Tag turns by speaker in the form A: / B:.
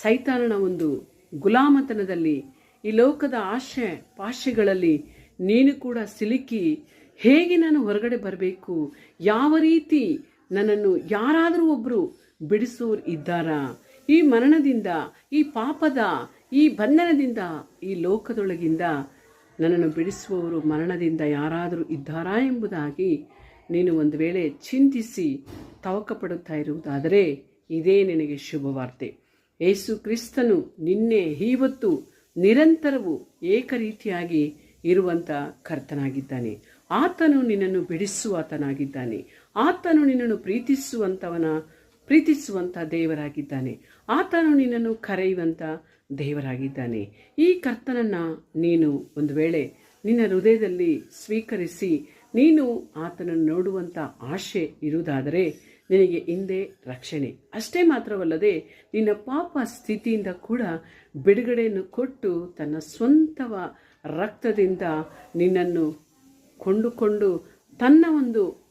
A: ಸೈತಾನನ ಒಂದು ಗುಲಾಮತನದಲ್ಲಿ ಈ ಲೋಕದ ಆಶೆ ಪಾಶೆಗಳಲ್ಲಿ ನೀನು ಕೂಡ ಸಿಲುಕಿ ಹೇಗೆ ನಾನು ಹೊರಗಡೆ ಬರಬೇಕು? ಯಾವ ರೀತಿ ನನ್ನನ್ನು ಯಾರಾದರೂ ಒಬ್ಬರು ಬಿಡಿಸೋರು ಇದ್ದಾರಾ? ಈ ಮರಣದಿಂದ, ಈ ಪಾಪದ, ಈ ಬಂಧನದಿಂದ, ಈ ಲೋಕದೊಳಗಿಂದ ನನ್ನನ್ನು ಬಿಡಿಸುವವರು ಮರಣದಿಂದ ಯಾರಾದರೂ ಇದ್ದಾರಾ ಎಂಬುದಾಗಿ ನೀನು ಒಂದು ವೇಳೆ ಚಿಂತಿಸಿ ತವಕ ಪಡುತ್ತಾ ಇರುವುದಾದರೆ ಇದೇ ನಿನಗೆ ಶುಭವಾರ್ತೆ. ಯೇಸು ಕ್ರಿಸ್ತನು ನಿನ್ನೆ ಇವತ್ತು ನಿರಂತರವೂ ಏಕರೀತಿಯಾಗಿ ಇರುವಂತ ಕರ್ತನಾಗಿದ್ದಾನೆ. ಆತನು ನಿನ್ನನ್ನು ಬಿಡಿಸುವಾತನಾಗಿದ್ದಾನೆ. ಆತನು ನಿನ್ನನ್ನು ಪ್ರೀತಿಸುವಂತವನ, ಪ್ರೀತಿಸುವಂತ ದೇವರಾಗಿದ್ದಾನೆ. ಆತನು ನಿನ್ನನ್ನು ಕರೆಯುವಂತ ದೇವರಾಗಿದ್ದಾನೆ. ಈ ಕರ್ತನನ್ನ ನೀನು ಒಂದು ವೇಳೆ ನಿನ್ನ ಹೃದಯದಲ್ಲಿ ಸ್ವೀಕರಿಸಿ, ನೀನು ಆತನನ್ನು ನೋಡುವಂತ ಆಶೆ ಇರುವುದಾದರೆ ನಿನಗೆ ಹಿಂದೆ ರಕ್ಷಣೆ. ಅಷ್ಟೇ ಮಾತ್ರವಲ್ಲದೆ ನಿನ್ನ ಪಾಪ ಸ್ಥಿತಿಯಿಂದ ಕೂಡ ಬಿಡುಗಡೆಯನ್ನು ಕೊಟ್ಟು ತನ್ನ ಸ್ವಂತವ ರಕ್ತದಿಂದ ನಿನ್ನನ್ನು ಕೊಂಡುಕೊಂಡು ತನ್ನ ಒಂದು